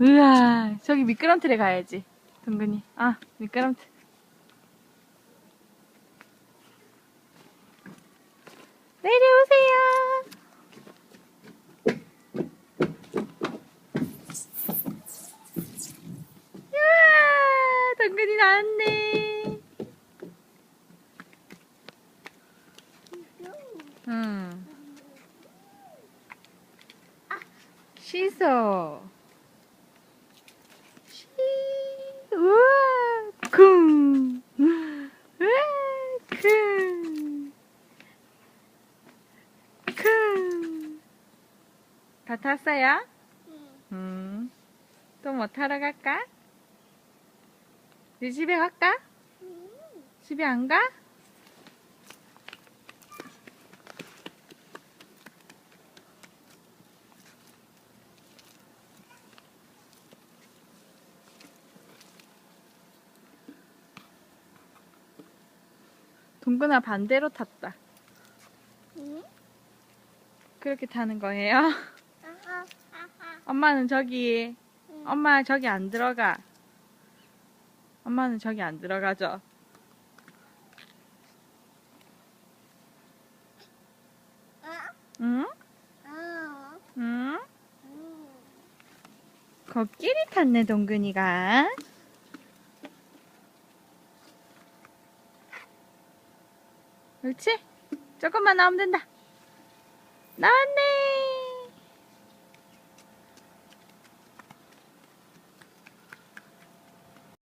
우와, 저기 미끄럼틀에 가야지. 동근이. 아, 미끄럼틀. 내려오세요. 우와, 동근이 나왔네. 응. 씻어. 시, 우와, 쿵. 우와, 쿵. 쿵. 다 탔어요? 음. 또 뭐 타러 갈까? 네 집에 갈까? 집에 안 가? 동근아 반대로 탔다. 그렇게 타는 거예요? 엄마는 저기, 엄마 저기 안 들어가. 엄마는 저기 안 들어가죠. 응? 응? 코끼리 탔네, 동근이가. 그렇지? 조금만 나오면 된다. 나왔네.